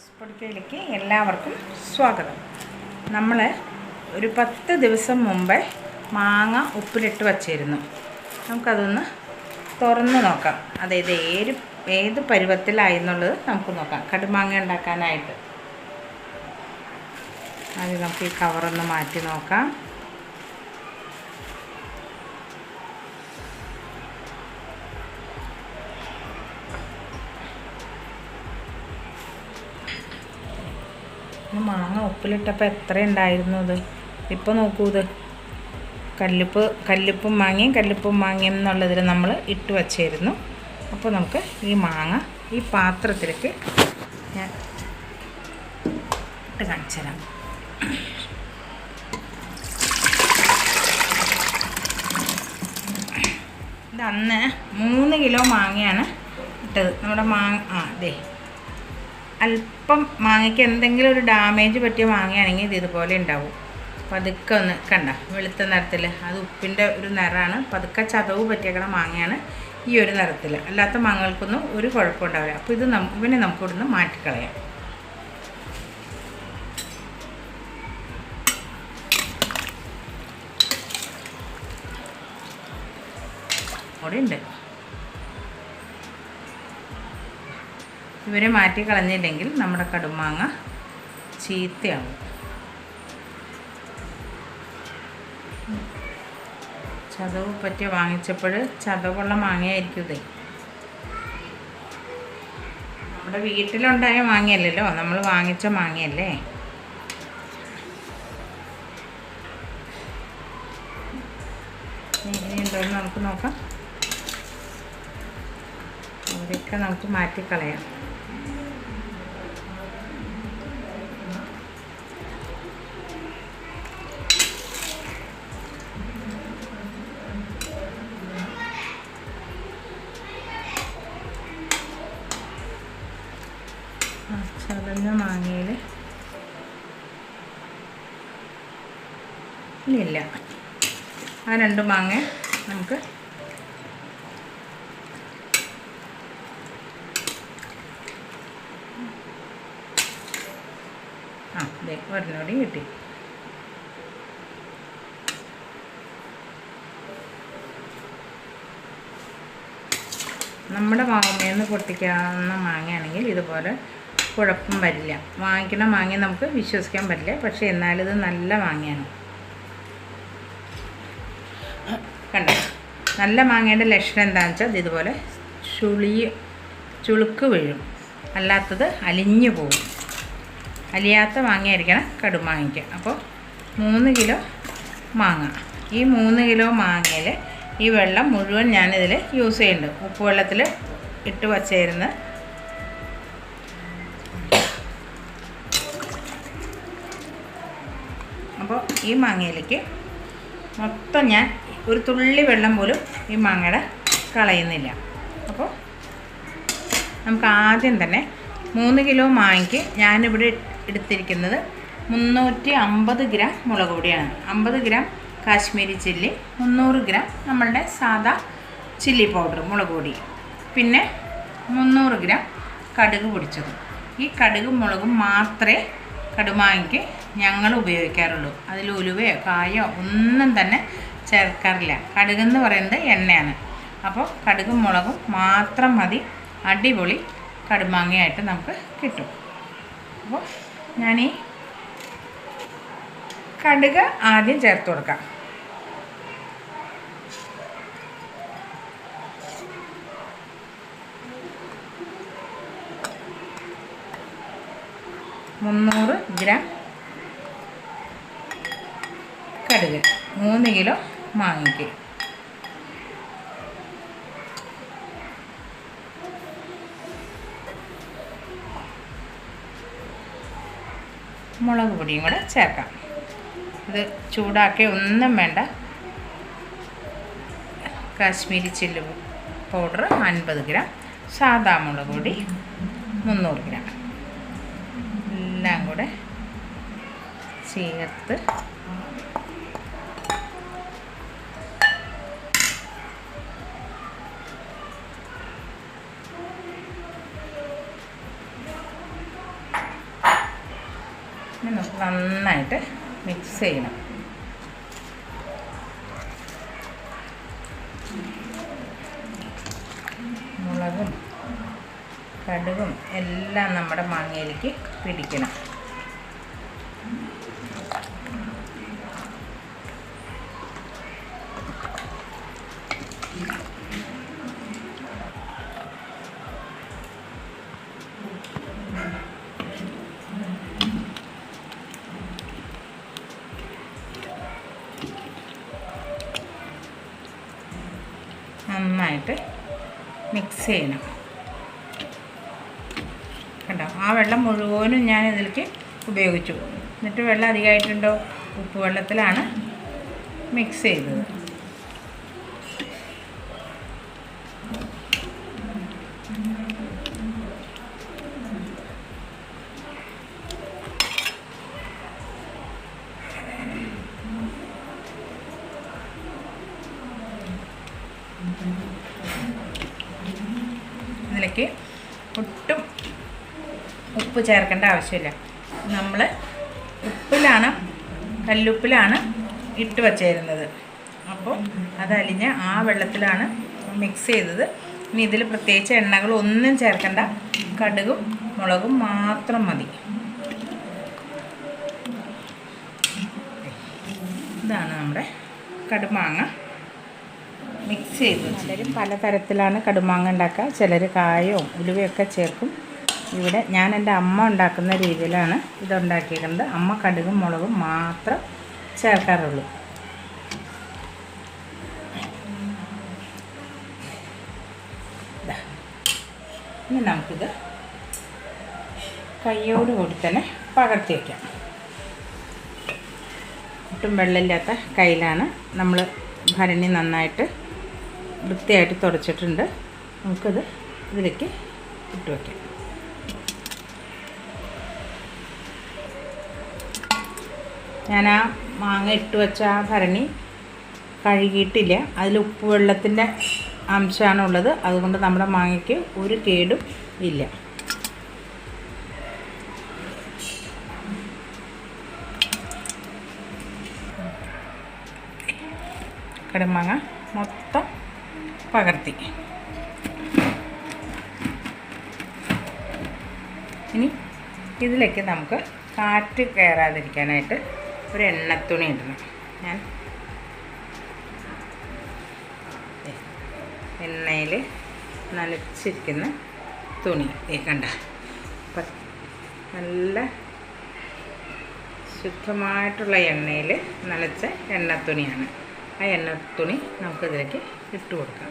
സ്പൊടിക്കയിലേക്ക് എല്ലാവർക്കും സ്വാഗതം. നമ്മൾ ഒരു പത്ത് ദിവസം മുമ്പേ മാങ്ങ ഉപ്പിലിട്ട് വച്ചിരുന്നു. നമുക്കതൊന്ന് തുറന്ന് നോക്കാം. അതായത് ഏത് ഏത് പരുവത്തിലായി എന്നുള്ളത് നമുക്ക് നോക്കാം. കടുമാങ്ങ ഉണ്ടാക്കാനായിട്ട്. ആദ്യം നമുക്ക് ഈ കവറൊന്ന് മാറ്റി നോക്കാം. മാങ്ങ ഉപ്പിലിട്ടപ്പോൾ എത്ര ഉണ്ടായിരുന്നു ഇത് ഇപ്പോൾ നോക്കൂ ഇത്. കല്ലുപ്പ് കല്ലുപ്പും മാങ്ങയും കല്ലുപ്പും മാങ്ങയും എന്നുള്ളതിൽ നമ്മൾ ഇട്ട് വച്ചായിരുന്നു അപ്പോൾ നമുക്ക് ഈ മാങ്ങ ഈ പാത്രത്തിലേക്ക് ഞാൻ ഇട്ട് കാണിച്ചു തരാം. ഇത് അന്ന് മൂന്ന് കിലോ മാങ്ങയാണ് ഇട്ടത്. നമ്മുടെ മാങ്ങ ആ അതെ അല്പം മാങ്ങയ്ക്ക് എന്തെങ്കിലും ഒരു ഡാമേജ് പറ്റിയ മാങ്ങയാണെങ്കിൽ ഇത് ഇതുപോലെ ഉണ്ടാവും. പതുക്കെ ഒന്ന് കണ്ട വെളുത്ത നിറത്തിൽ അത് ഉപ്പിന്റെ ഒരു നിറമാണ്. പതുക്കെ ചതവ് പറ്റിയേക്കണ മാങ്ങയാണ് ഈ ഒരു നിറത്തിൽ അല്ലാത്ത മാങ്ങകൾക്കൊന്നും ഒരു കുഴപ്പം ഉണ്ടാവില്ല. അപ്പോൾ ഇത് നമുക്ക് ഇവനെ നമുക്ക് ഇവിടുന്ന് മാറ്റിക്കളയാം. അവിടെ ഉണ്ട്. ഇവരെ മാറ്റി കളഞ്ഞില്ലെങ്കിൽ നമ്മുടെ കടുമാങ്ങ ചീത്തയാവും. ചതവ് പറ്റി വാങ്ങിച്ചപ്പോൾ ചതവുള്ള മാങ്ങയായിരിക്കും നമ്മുടെ വീട്ടിലുണ്ടായ മാങ്ങയല്ലല്ലോ? നമ്മൾ വാങ്ങിച്ച മാങ്ങയല്ലേ? ഇനിയുണ്ടോയെന്ന് നമുക്ക് നോക്കാം. അവരൊക്കെ നമുക്ക് മാറ്റിക്കളയാം. ഇല്ല. ആ രണ്ട് മാങ്ങ നമുക്ക് ആ അതെ ഒരെണ്ണോടെയും കിട്ടി. നമ്മുടെ മാങ്ങയിൽ പൊട്ടിക്കാവുന്ന മാങ്ങയാണെങ്കിൽ ഇതുപോലെ കുഴപ്പം വരില്ല. വാങ്ങിക്കുന്ന മാങ്ങ നമുക്ക് വിശ്വസിക്കാൻ പറ്റില്ല. പക്ഷേ എന്നാലും ഇത് നല്ല മാങ്ങയാണ്. കണ്ടോ? നല്ല മാങ്ങയുടെ ലക്ഷണം എന്താണെന്ന് വെച്ചാൽ ഇതുപോലെ ചുളി ചുളുക്ക് വീഴും. അല്ലാത്തത് അലിഞ്ഞു പോകും. അലിയാത്ത മാങ്ങയായിരിക്കണം കടുമാങ്ങയ്ക്ക് അപ്പോൾ മൂന്ന് കിലോ മാങ്ങ. ഈ മൂന്ന് കിലോ മാങ്ങയിൽ ഈ വെള്ളം മുഴുവൻ ഞാനിതിൽ യൂസ് ചെയ്യുന്നുണ്ട്. ഉപ്പ് വെള്ളത്തിൽ ഇട്ട് വച്ചേരുന്ന അപ്പോൾ ഈ മാങ്ങയിലേക്ക് മൊത്തം ഞാൻ ഒരു തുള്ളി വെള്ളം പോലും ഈ മാങ്ങയുടെ കളയുന്നില്ല. അപ്പോൾ നമുക്ക് ആദ്യം തന്നെ മൂന്ന് കിലോ മാങ്ങയ്ക്ക് ഞാനിവിടെ എടുത്തിരിക്കുന്നത് മുന്നൂറ്റി അമ്പത് ഗ്രാം മുളക് പൊടിയാണ്. അമ്പത് ഗ്രാം കാശ്മീരി ചില്ലി മുന്നൂറ് ഗ്രാം നമ്മളുടെ സാദാ ചില്ലി പൗഡർ മുളക് പൊടി പിന്നെ മുന്നൂറ് ഗ്രാം കടുക് പൊടിച്ചത്. ഈ കടുകും മുളകും മാത്രമേ കടുമാങ്ങയ്ക്ക് ഞങ്ങൾ ഉപയോഗിക്കാറുള്ളൂ. അതിൽ ഉലുവയോ കായോ ഒന്നും തന്നെ ചേർക്കാറില്ല. കടുകെന്ന് പറയുന്നത് എണ്ണയാണ്. അപ്പോൾ കടുകും മുളകും മാത്രം മതി. അടിപൊളി കടുമാങ്ങയായിട്ട് നമുക്ക് കിട്ടും. അപ്പോൾ ഈ കടുക് ആദ്യം ചേർത്ത് കൊടുക്കാം. മുന്നൂറ് ഗ്രാം കടുക്. മൂന്ന് കിലോ മാങ്ങയ്ക്ക് മുളക് പൊടിയും കൂടെ ചേർക്കാം. ഇത് ചൂടാക്കി ഒന്നും വേണ്ട. കാശ്മീരി ചില്ലി പൗഡർ അൻപത് ഗ്രാം. സാദാ മുളക് പൊടി മുന്നൂറ് ഗ്രാം. എല്ലാം കൂടെ ചേർത്ത് ചെയ്യണം. മുളകും കടുകും എല്ലാം നമ്മുടെ മാങ്ങയിലേക്ക് പിടിക്കണം. മിക്സ് ചെയ്യണം. കണ്ടോ? ആ വെള്ളം മുഴുവനും ഞാൻ ഇതിലേക്ക് ഉപയോഗിച്ചു. എന്നിട്ട് വെള്ളം അധികമായിട്ടുണ്ടോ? ഉപ്പ് വെള്ളത്തിലാണ് മിക്സ് ചെയ്തത്. ഇതിലേക്ക് ഒട്ടും ഉപ്പ് ചേർക്കേണ്ട ആവശ്യമില്ല. നമ്മൾ ഉപ്പിലാണ് കല്ലുപ്പിലാണ് ഇട്ട് വച്ചേരുന്നത്. അപ്പോൾ അതലിഞ്ഞ് ആ വെള്ളത്തിലാണ് മിക്സ് ചെയ്തത്. ഇനി ഇതിൽ പ്രത്യേകിച്ച് എണ്ണകളൊന്നും ചേർക്കണ്ട. കടുകും മുളകും മാത്രം മതി. ഇതാണ് നമ്മുടെ കടുമാങ്ങ. മിക്സ് ചെയ്ത് ചിലരും പലതരത്തിലാണ് കടുമാങ്ങ ഉണ്ടാക്കുക. ചിലർ കായോ ഉലുവയൊക്കെ ചേർക്കും. ഇവിടെ ഞാൻ എന്റെ അമ്മ ഉണ്ടാക്കുന്ന രീതിയിലാണ് ഇതുണ്ടാക്കിയിരുന്നത് അമ്മ കടുകും മുളകും മാത്രം ചേർക്കാറുള്ളൂ. ഇനി നമുക്കിത് കയ്യോട് കൂടി തന്നെ പകർത്തി വയ്ക്കാം. ഒട്ടും വെള്ളമില്ലാത്ത കയ്യിലാണ് നമ്മൾ ഭരണി നന്നായിട്ട് വൃത്തിയായിട്ട് തുടച്ചിട്ടുണ്ട്. നമുക്കത് ഇതിലേക്ക് ഇട്ട് വയ്ക്കാം ഞാൻ ആ മാങ്ങ ഇട്ട് വെച്ച ആ ഭരണി കഴുകിയിട്ടില്ല. അതിൽ ഉപ്പ് വെള്ളത്തിന്റെ അംശമാണ് ഉള്ളത്. അതുകൊണ്ട് നമ്മുടെ മാങ്ങയ്ക്ക് ഒരു കേടും ഇല്ല. കടമാങ്ങ മൊത്തം പകർത്തി. ഇനി ഇതിലേക്ക് നമുക്ക് കാറ്റ് കയറാതിരിക്കാനായിട്ട് ഒരു എണ്ണത്തുണി ഇടണം. ഞാൻ എണ്ണയിൽ നനച്ചിരിക്കുന്ന തുണി. കണ്ട. നല്ല ശുദ്ധമായിട്ടുള്ള എണ്ണയിൽ നനച്ച എണ്ണത്തുണിയാണ്. ആ എണ്ണത്തുണി നമുക്കിതിലേക്ക് ഇട്ട് കൊടുക്കാം.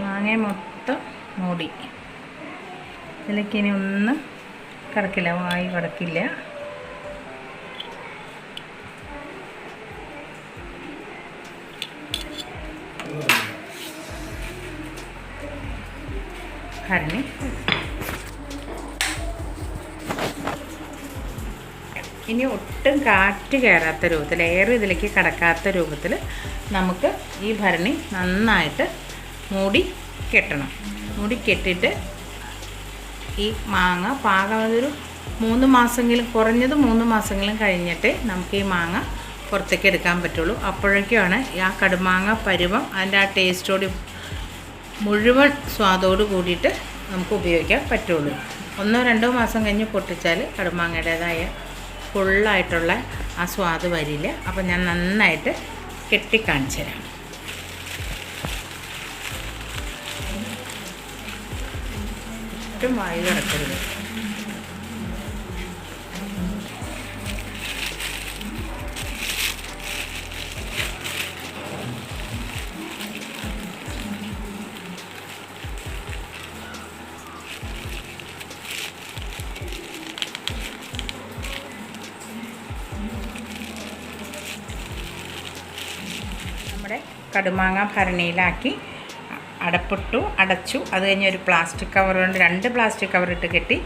മാങ്ങ മൊത്തം മൂടി. ഇതിലേക്ക് ഇനി ഒന്നും കിടക്കില്ല വായി കടക്കില്ല ഭരണി ഇനി ഒട്ടും കാറ്റ് കയറാത്ത രൂപത്തിൽ എയർ ഇതിലേക്ക് കടക്കാത്ത രൂപത്തിൽ നമുക്ക് ഈ ഭരണി നന്നായിട്ട് മൂടി കെട്ടണം. മൂടി കെട്ടിയിട്ട് ഈ മാങ്ങ പാകം മൂന്ന് മാസമെങ്കിലും കുറഞ്ഞത് മൂന്ന് മാസമെങ്കിലും കഴിഞ്ഞിട്ട് നമുക്ക് ഈ മാങ്ങ പുറത്തേക്ക് എടുക്കാൻ പറ്റുള്ളൂ. അപ്പോഴേക്കുമാണ് ആ കടുമാങ്ങ പരുവം അതിന്റെ ആ ടേസ്റ്റോട് മുഴുവൻ സ്വാദോട് കൂടിയിട്ട് നമുക്ക് ഉപയോഗിക്കാൻ പറ്റുള്ളൂ. ഒന്നോ രണ്ടോ മാസം കഴിഞ്ഞ് പൊട്ടിച്ചാൽ കടുമാങ്ങയുടേതായ ഫുള്ളായിട്ടുള്ള ആ സ്വാദ് വരില്ല. അപ്പം ഞാൻ നന്നായിട്ട് കെട്ടിക്കാണിച്ചു തരാം ഒട്ടും വായു കിടക്കരുത് കടുമാങ്ങ ഭരണിയിലാക്കി അടപ്പിട്ടു അടച്ചു. അത് കഴിഞ്ഞ് ഒരു പ്ലാസ്റ്റിക് കവർ കൊണ്ട് രണ്ട് പ്ലാസ്റ്റിക് കവർ ഇട്ട് കെട്ടി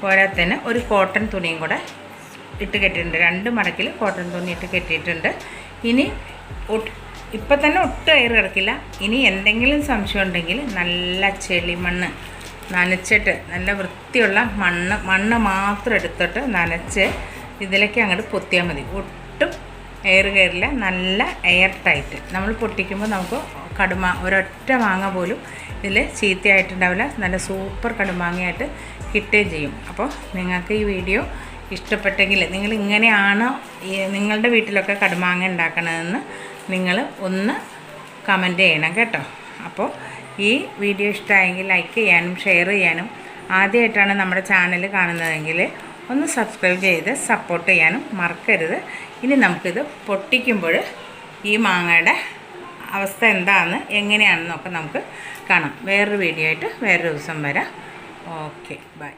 പോരാത്തന്നെ ഒരു കോട്ടൺ തുണിയും കൂടെ ഇട്ട് കെട്ടിയിട്ടുണ്ട്. രണ്ട് മടക്കിൽ കോട്ടൺ തുണി ഇട്ട് കെട്ടിയിട്ടുണ്ട്. ഇനി ഇപ്പം തന്നെ ഒട്ടും എയർ കിടക്കില്ല. ഇനി എന്തെങ്കിലും സംശയം ഉണ്ടെങ്കിൽ നല്ല ചെളിമണ്ണ് നനച്ചിട്ട് നല്ല വൃത്തിയുള്ള മണ്ണ് മണ്ണ് മാത്രം എടുത്തിട്ട് നനച്ച് ഇതിലേക്ക് അങ്ങോട്ട് പൊത്തിയാൽ മതി. എയർ കയറില്ല നല്ല എയർ ടൈറ്റ്. നമ്മൾ പൊട്ടിക്കുമ്പോൾ നമുക്ക് കടുമ ഒരൊറ്റ മാങ്ങ പോലും ഇതിൽ ചീത്തയായിട്ടുണ്ടാവില്ല. നല്ല സൂപ്പർ കടുമാങ്ങയായിട്ട് കിട്ടുകയും ചെയ്യും. അപ്പോൾ നിങ്ങൾക്ക് ഈ വീഡിയോ ഇഷ്ടപ്പെട്ടെങ്കിൽ നിങ്ങൾ ഇങ്ങനെയാണ് നിങ്ങളുടെ വീട്ടിലൊക്കെ കടുമാങ്ങ ഉണ്ടാക്കണതെന്ന് നിങ്ങൾ ഒന്ന് കമന്റ് ചെയ്യണം കേട്ടോ. അപ്പോൾ ഈ വീഡിയോ ഇഷ്ടമായെങ്കിൽ ലൈക്ക് ചെയ്യാനും ഷെയർ ചെയ്യാനും. ആദ്യമായിട്ടാണ് നമ്മുടെ ചാനൽ കാണുന്നതെങ്കിൽ ഒന്ന് സബ്സ്ക്രൈബ് ചെയ്ത് സപ്പോർട്ട് ചെയ്യാനും മറക്കരുത്. ഇനി നമുക്കിത് പൊട്ടിക്കുമ്പോൾ ഈ മാങ്ങയുടെ അവസ്ഥ എന്താണെന്ന് എങ്ങനെയാണെന്നൊക്കെ നമുക്ക് കാണാം. വേറൊരു വീഡിയോ ആയിട്ട് വേറൊരു ദിവസം വരാം. Okay bye